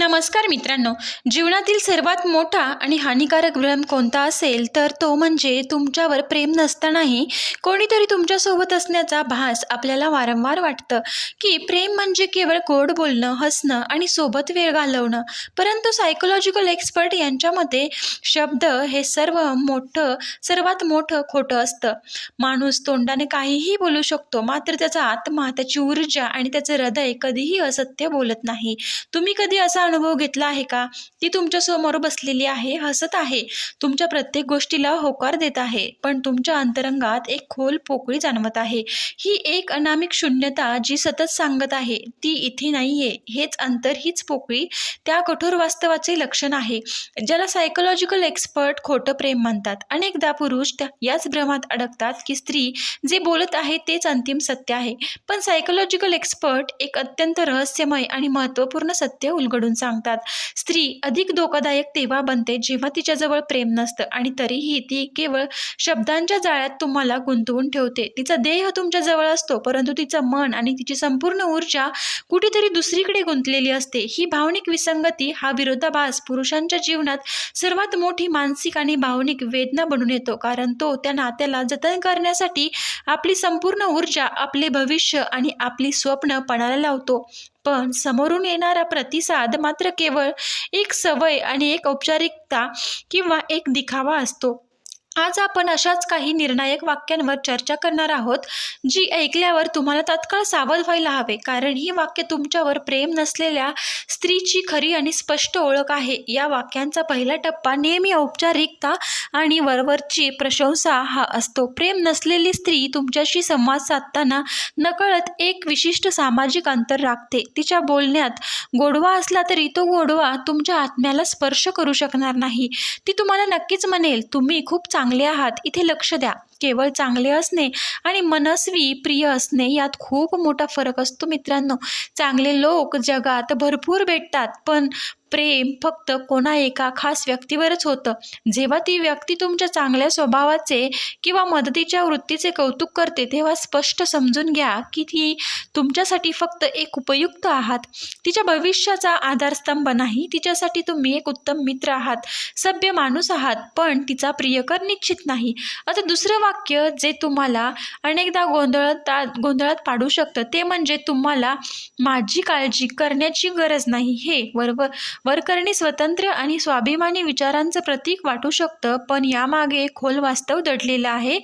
नमस्कार मित्रांनो. जीवनातील सर्वात मोठा आणि हानिकारक भ्रम कोणता असेल तर तो म्हणजे तुमच्यावर प्रेम नसतानाही कोणीतरी तुमच्यासोबत असण्याचा भास आपल्याला वारंवार वाटतं. की प्रेम म्हणजे केवळ गोड बोलणं हसणं आणि सोबत वेळ घालवणं. परंतु सायकोलॉजिकल एक्सपर्ट यांच्या मते शब्द हे सर्व मोठं सर्वात मोठं खोटं असतं. माणूस तोंडाने काहीही बोलू शकतो मात्र त्याचा आत्मा त्याची ऊर्जा आणि त्याचं हृदय कधीही असत्य बोलत नाही. तुम्ही कधी असा अनुभव घेतला आहे का? ती तुमच्यासमोर बसलेली आहे हसत आहे. तुमच्या प्रत्येक गोष्टीला होकार देत आहे पण तुमच्या अंतरंगात एक खोल पोकळी जाणवत आहे. ही एक अनामिक शून्यता जी सतत सांगत आहे ती इथे नाहीये. हेच अंतर हीच पोकळी त्या कठोर वास्तवाचे लक्षण आहे. ज्याला सायकोलॉजिकल एक्सपर्ट खोटं प्रेम म्हणतात. अनेकदा पुरुष त्या याच भ्रमात अडकतात की स्त्री जे बोलत आहे तेच अंतिम सत्य आहे. पण सायकोलॉजिकल एक्सपर्ट एक अत्यंत रहस्यमय आणि महत्त्वपूर्ण सत्य उलगडून सांगतात. स्त्री अधिक धोकादायक तेव्हा बनते जेव्हा तिच्याजवळ प्रेम नसतं आणि तरीही ती केवळ शब्दांच्या जाळ्यात तुम्हाला गुंतवून ठेवते. तिचा देह तुमच्या जवळ असतो परंतु तिचं मन आणि तिची संपूर्ण ऊर्जा कुठेतरी दुसरीकडे गुंतलेली असते. ही भावनिक विसंगती हा विरोधाभास पुरुषांच्या जीवनात सर्वात मोठी मानसिक आणि भावनिक वेदना बनून येतो कारण तो त्या नात्याला जतन करण्यासाठी आपली संपूर्ण ऊर्जा आपले भविष्य आणि आपली स्वप्न पणाला लावतो. पण समोरून येणारा प्रतिसाद मात्र केवळ एक सवय आणि एक औपचारिकता किंवा एक दिखावा असतो. आज आपण अशाच काही निर्णायक वाक्यांवर चर्चा करणार आहोत जी ऐकल्यावर तुम्हाला तात्काळ सावध व्हायला हवे कारण ही वाक्य तुमच्यावर प्रेम नसलेल्या स्त्रीची खरी आणि स्पष्ट ओळख आहे. या वाक्यांचा पहिला टप्पा नेहमी औपचारिकता आणि वरवरची प्रशंसा हा असतो. प्रेम नसलेली स्त्री तुमच्याशी संवाद साधताना नकळत एक विशिष्ट सामाजिक अंतर राखते. तिच्या बोलण्यात गोडवा असला तरी तो गोडवा तुमच्या आत्म्याला स्पर्श करू शकणार नाही. ती तुम्हाला नक्कीच म्हणेल तुम्ही खूप चांगले आहात. इथे लक्ष द्या. केवळ चांगले असणे आणि मनस्वी प्रिय असणे यात खूप मोठा फरक असतो मित्रांनो. चांगले लोक जगात भरपूर भेटतात पण प्रेम फक्त कोणा एका खास व्यक्तीवरच होतं. जेव्हा ती व्यक्ती तुमच्या चांगल्या स्वभावाचे किंवा मदतीच्या वृत्तीचे कौतुक करते तेव्हा स्पष्ट समजून घ्या की ती तुमच्यासाठी फक्त एक उपयुक्त आहात. तिच्या भविष्याचा आधारस्तंभ नाही तिच्यासाठी तुम्ही एक उत्तम मित्र आहात सभ्य माणूस आहात पण तिचा प्रियकर निश्चित नाही. आता दुसरं वाक्य जे तुम्हाला अनेकदा गोंधळात गोंधळात पाडू शकतं ते म्हणजे तुम्हाला माझी काळजी करण्याची गरज नाही. हे बरोबर? वरकरणी स्वतंत्र आणि स्वाभिमानी विचारांचं प्रतीक वाटू शकतं पण यामागे खोल वास्तव दडलेलं आहे.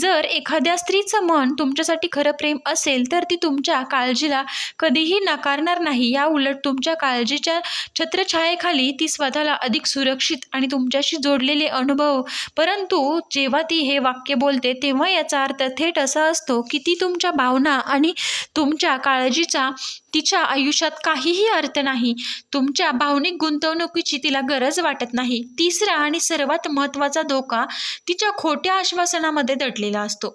जर एखाद्या स्त्रीचं मन तुमच्यासाठी खरं प्रेम असेल तर ती तुमच्या काळजीला कधीही नाकारणार नाही. या उलट तुमच्या काळजीच्या छत्रछायेखाली ती स्वतःला अधिक सुरक्षित आणि तुमच्याशी जोडलेले अनुभव. परंतु जेव्हा ती हे वाक्य बोलते तेव्हा याचा अर्थ थेट असा असतो की ती तुमच्या भावना आणि तुमच्या काळजीचा तिच्या आयुष्यात काहीही अर्थ नाही. तुमच्या भावनिक गुंतवणुकीची तिला गरज वाटत नाही. तिसरा आणि सर्वात महत्त्वाचा धोका तिच्या खोट्या आश्वासनामध्ये दडलेला असतो.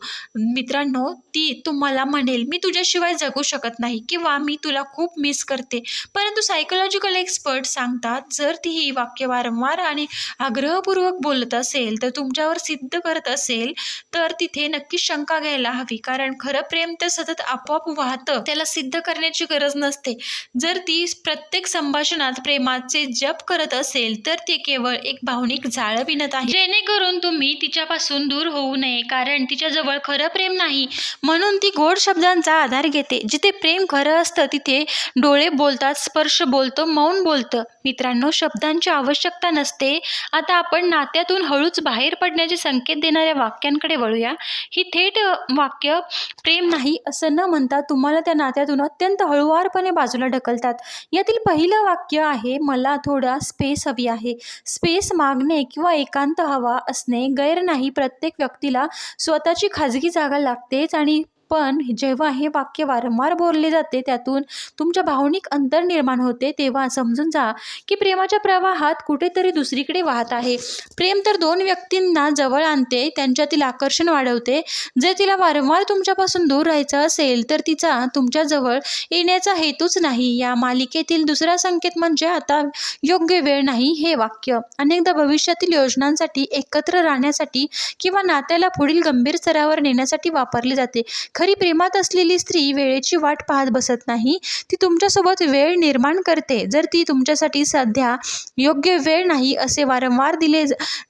मित्रांनो ती तुम्हाला म्हणेल मी तुझ्याशिवाय जगू शकत नाही किंवा मी तुला खूप मिस करते. परंतु सायकोलॉजिकल एक्सपर्ट सांगतात जर ती ही वाक्य वारंवार आणि आग्रहपूर्वक बोलत असेल तर तुमच्यावर सिद्ध करत असेल तर तिथे नक्कीच शंका घ्यायला हवी. कारण खरं प्रेम तर सतत आपोआप वाहतं. त्याला सिद्ध करण्याची गरज नसते. जर ती प्रत्येक संभाषणात प्रेमाचे जप करत असेल तर ते केवळ एक भावनिक जाळं विणत आहे. जेणेकरून तुम्ही तिच्यापासून दूर होऊ नये कारण तिच्याजवळ खरं प्रेम नाही. म्हणून ती गोड शब्दांचा आधार घेते. जिथे प्रेम खरं असतं तिथे डोळे बोलतात स्पर्श बोलतो मौन बोलतं. मित्रांनो शब्दांची आवश्यकता नसते. आता आपण नात्यातून हळूच बाहेर पडण्याचे संकेत देणाऱ्या वाक्यांकडे वळूया. ही थेट वाक्य प्रेम नाही असं न म्हणता तुम्हाला त्या नात्यातून अत्यंत हळू हळूवारपणे बाजूला ढकलतात. यातील पहिलं वाक्य आहे मला थोडा स्पेस हवी आहे. स्पेस मागणे किंवा एकांत हवा असणे गैर नाही प्रत्येक व्यक्तीला स्वतःची खाजगी जागा लागतेच आणि पण जेव्हा हे वाक्य वारंवार बोलले जाते त्यातून तुमच्या भावनिक अंतर निर्माण होते तेव्हा समजून जा की प्रेमाच्या प्रवाहात कुठेतरी दुसरीकडे वाहत आहे. प्रेम तर दोन व्यक्तींना जवळ आणते त्यांच्यातील आकर्षण वाढवते. जर तिला वारंवार तुमच्यापासून दूर राहायचं असेल तर तिचा तुमच्याजवळ येण्याचा हेतूच नाही. या मालिकेतील दुसरा संकेत म्हणजे आता योग्य वेळ नाही हे वाक्य. अनेकदा भविष्यातील योजनांसाठी एकत्र राहण्यासाठी किंवा नात्याला पुढील गंभीर स्तरावर नेण्यासाठी वापरले जाते. खरी प्रेमात असलेली स्त्री वेळेची वाट पाहत बसत नाही ती तुमच्यासोबत वेळ निर्माण करते. जर ती तुमच्यासाठी सध्या योग्य वेळ नाही असे वारंवार दिले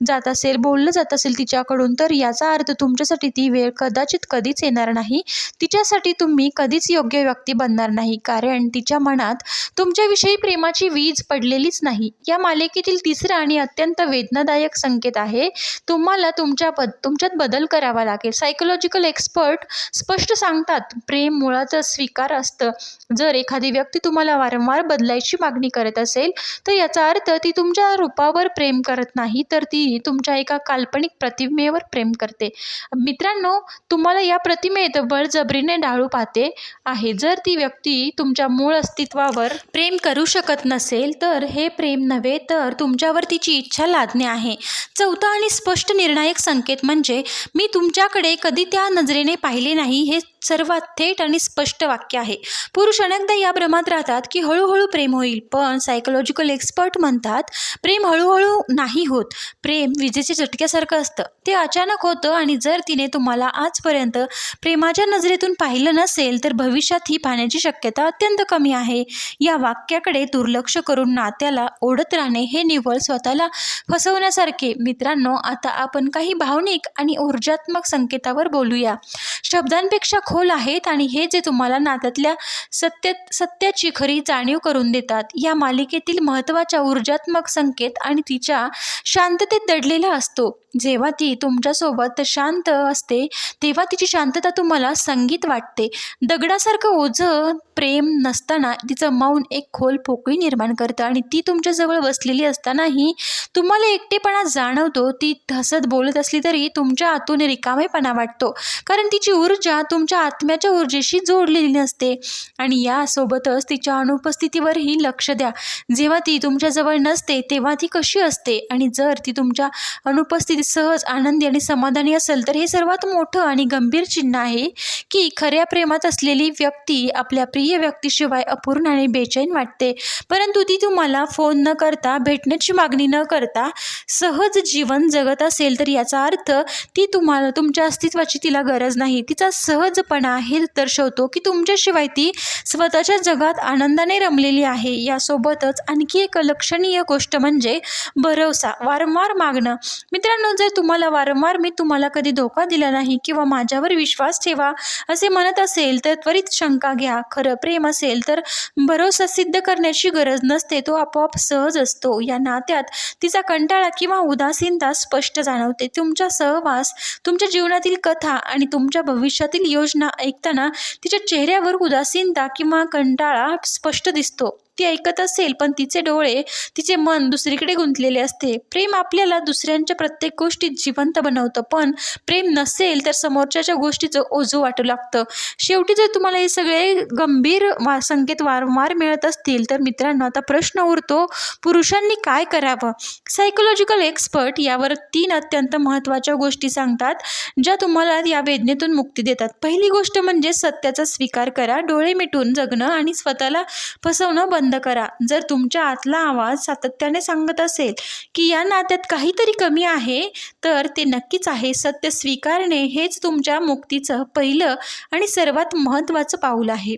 जात असेल बोललं जात असेल तिच्याकडून तर याचा अर्थ तुमच्यासाठी ती वेळ कदाचित कधीच येणार नाही. तिच्यासाठी तुम्ही कधीच योग्य व्यक्ती बनणार नाही कारण तिच्या मनात तुमच्याविषयी प्रेमाची वीज पडलेलीच नाही. या मालिकेतील तिसरा आणि अत्यंत वेदनादायक संकेत आहे तुम्हाला तुमच्या बद तुमच्यात बदल करावा लागेल. सायकोलॉजिकल एक्सपर्ट स्पष्ट सांगतात प्रेम मुळातच स्वीकार असतं. जर एखादी व्यक्ती तुम्हाला वारंवार बदलायची मागणी करत असेल तर याचा अर्थ ती तुमच्या रूपावर प्रेम करत नाही तर ती तुमच्या एका काल्पनिक प्रतिमेवर प्रेम करते. मित्रांनो तुम्हाला या प्रतिमेत बळजबरीने डाळू पाहते आहे. जर ती व्यक्ती तुमच्या मूळ अस्तित्वावर प्रेम करू शकत नसेल तर हे प्रेम नव्हे तर तुमच्यावर तिची इच्छा लादणे आहे. चौथा आणि स्पष्ट निर्णायक संकेत म्हणजे मी तुमच्याकडे कधी त्या नजरेने पाहिले नाही हे सर्वात थेट आणि स्पष्ट वाक्य आहे. पुरुष अनेकदा या भ्रमात राहतात की हळूहळू प्रेम होईल पण सायकोलॉजिकल एक्सपर्ट म्हणतात प्रेम हळूहळू नाही होत. प्रेम विजेच्या झटक्यासारखं असतं. ते अचानक होतं आणि जर तिने तुम्हाला आजपर्यंत प्रेमाच्या नजरेतून पाहिलं नसेल तर भविष्यात ही पाहण्याची शक्यता अत्यंत कमी आहे. या वाक्याकडे दुर्लक्ष करून नात्याला ओढत राहणे हे निव्वळ स्वतःला फसवण्यासारखे. मित्रांनो आता आपण काही भावनिक आणि ऊर्जात्मक संकेतावर बोलूया. शब्दांपेक्षा खोल आहेत आणि हे जे तुम्हाला नात्यातल्या सत्य सत्याची खरी जाणीव करून देतात या मालिकेतील महत्त्वाच्या ऊर्जात्मक संकेत आणि तिच्या शांततेत दडलेला असतो. जेव्हा ती तुमच्यासोबत शांत असते तेव्हा तिची शांतता तुम्हाला संगीत वाटते. दगडासारखं ओझं प्रेम नसताना तिचं मौन एक खोल पोकळी निर्माण करतं आणि ती तुमच्याजवळ बसलेली असतानाही तुम्हाला एकटेपणा जाणवतो. ती हसत बोलत असली तरी तुमच्या आतून रिकामेपणा वाटतो. कारण तिची ऊर्जा तुमच्या आत्म्याच्या ऊर्जेशी जोडलेली नसते. आणि यासोबतच तिच्या अनुपस्थितीवरही लक्ष द्या. जेव्हा ती तुमच्याजवळ नसते तेव्हा ती कशी असते? आणि जर ती तुमच्या अनुपस्थितीत सहज आनंदी आणि समाधानी असेल तर हे सर्वात मोठं आणि गंभीर चिन्ह आहे की खऱ्या प्रेमात असलेली व्यक्ती आपल्या प्रिय व्यक्तीशिवाय अपूर्ण आणि बेचैन वाटते. परंतु ती तुम्हाला फोन न करता भेटण्याची मागणी न करता सहज जीवन जगत असेल तर याचा अर्थ ती तुम्हाला तुमच्या अस्तित्वाची तिला गरज नाही. तिचा सहज सहजपणा हे दर्शवतो की तुमच्याशिवाय ती स्वतःच्या जगात आनंदाने रमलेली आहे. यासोबतच आणखी एक लक्षणीय गोष्ट म्हणजे भरवसा वारंवार मागणं. मित्रांनो जर तुम्हाला वारंवार मी तुम्हाला कधी धोका दिला नाही किंवा माझ्यावर विश्वास ठेवा असे म्हणत असेल तर त्वरित शंका घ्या. खरं प्रेम असेल तर भरोसा सिद्ध करण्याची गरज नसते. तो आपोआप सहज असतो. या नात्यात तिचा कंटाळा किंवा उदासीनता स्पष्ट जाणवते. तुमचा सहवास तुमच्या जीवनातील कथा आणि तुमच्या भविष्यातील योजना ऐकताना तिच्या चेहऱ्यावर उदासीनता किंवा कंटाळा स्पष्ट दिसतो. ती ऐकत असेल पण तिचे डोळे तिचे मन दुसरीकडे गुंतलेले असते. प्रेम आपल्याला दुसऱ्यांच्या प्रत्येक गोष्टीत जिवंत बनवतं पण प्रेम नसेल तर समोरच्याच्या गोष्टीचं ओझं वाटू लागतं. शेवटी जर तुम्हाला हे सगळे गंभीर वा संकेत वारंवार मिळत असतील तर मित्रांनो आता प्रश्न उरतो पुरुषांनी काय करावं? सायकोलॉजिकल एक्सपर्ट यावर तीन अत्यंत महत्त्वाच्या गोष्टी सांगतात ज्या तुम्हाला या वेदनेतून मुक्ती देतात. पहिली गोष्ट म्हणजे सत्याचा स्वीकार करा डोळे मिटून जगणं आणि स्वतःला फसवणं बंद बंद करा. जर तुमच्या आतला आवाज सातत्याने सांगत असेल की या नात्यात काहीतरी कमी आहे तर ते नक्कीच आहे. सत्य स्वीकारणे हेच तुमच्या मुक्तीचं पहिलं आणि सर्वात महत्त्वाचं पाऊल आहे.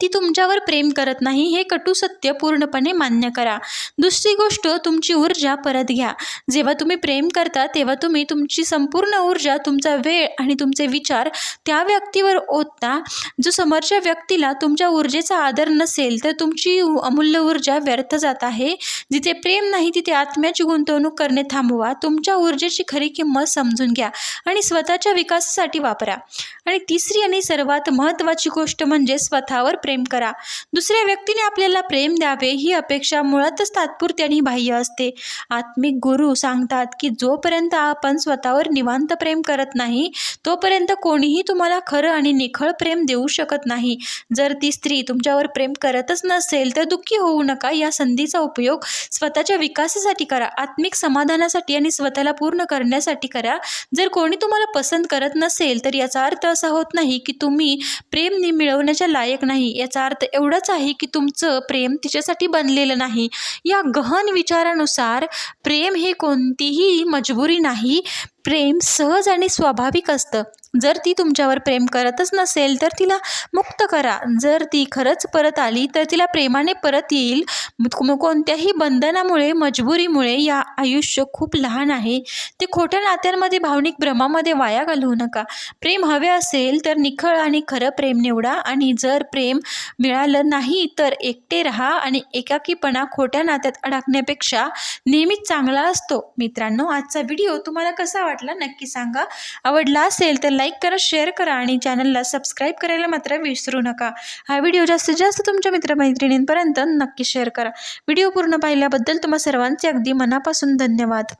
ती तुमच्यावर प्रेम करत नाही हे कटू सत्य पूर्णपणे मान्य करा. दुसरी गोष्ट तुमची ऊर्जा परत घ्या. जेव्हा तुम्ही प्रेम करता तेव्हा तुम्ही तुमची संपूर्ण ऊर्जा तुमचा वेळ आणि तुमचे विचार त्या व्यक्तीवर ओतता. जो समोरच्या व्यक्तीला तुमच्या ऊर्जेचा आदर नसेल तर तुमची अमूल्य ऊर्जा व्यर्थ जात आहे. जिथे प्रेम नाही तिथे आत्म्याची गुंतवणूक करणे थांबवा. तुमच्या ऊर्जेची खरी किंमत समजून घ्या आणि स्वतःच्या विकासासाठी वापरा. आणि तिसरी आणि सर्वात महत्त्वाची गोष्ट म्हणजे स्वतःवर प्रेम करा. दुसऱ्या व्यक्तीने आपल्याला प्रेम द्यावे ही अपेक्षा मुळातच तात्पुरती आणि बाह्य असते. आत्मिक गुरु सांगतात की जोपर्यंत आपण स्वतःवर निवांत प्रेम करत नाही तोपर्यंत कोणीही तुम्हाला खरं आणि निखळ प्रेम देऊ शकत नाही. जर ती स्त्री तुमच्यावर प्रेम करतच नसेल तर दुःखी होऊ नका. या संधीचा उपयोग स्वतःच्या विकासासाठी करा. आत्मिक समाधानासाठी आणि स्वतःला पूर्ण करण्यासाठी करा. जर कोणी तुम्हाला पसंत करत नसेल तर याचा अर्थ असा होत नाही की तुम्ही प्रेम मिळवण्याच्या लायक नाही. याचा अर्थ एवढंच आहे की तुमचं प्रेम तिच्यासाठी बनलेलं नाही. या गहन विचारानुसार प्रेम हे कोणतीही मजबुरी नाही. प्रेम सहज आणि स्वाभाविक असतं. जर ती तुमच्यावर प्रेम करतच नसेल तर तिला मुक्त करा. जर ती खरंच परत आली तर तिला प्रेमाने परत येईल. कोणत्याही बंधनामुळे मजबुरीमुळे या आयुष्य खूप लहान आहे. ते खोट्या नात्यांमध्ये भावनिक भ्रमामध्ये वाया घालवू नका. प्रेम हवे असेल तर निखळ आणि खरं प्रेम निवडा. आणि जर प्रेम मिळालं नाही तर एकटे राहा आणि एकाकीपणा खोट्या नात्यात अडकण्यापेक्षा नेहमीच चांगला असतो. मित्रांनो आजचा व्हिडिओ तुम्हाला कसा वाटला नक्की सांगा. आवडला असेल तर लाईक करा शेअर करा आणि चॅनलला सबस्क्राईब करायला मात्र विसरू नका. हा व्हिडिओ जास्तीत जास्त तुमच्या मित्रमैत्रिणींपर्यंत नक्की शेअर करा. व्हिडिओ पूर्ण पाहिल्याबद्दल तुम्हा सर्वांचे अगदी मनापासून धन्यवाद.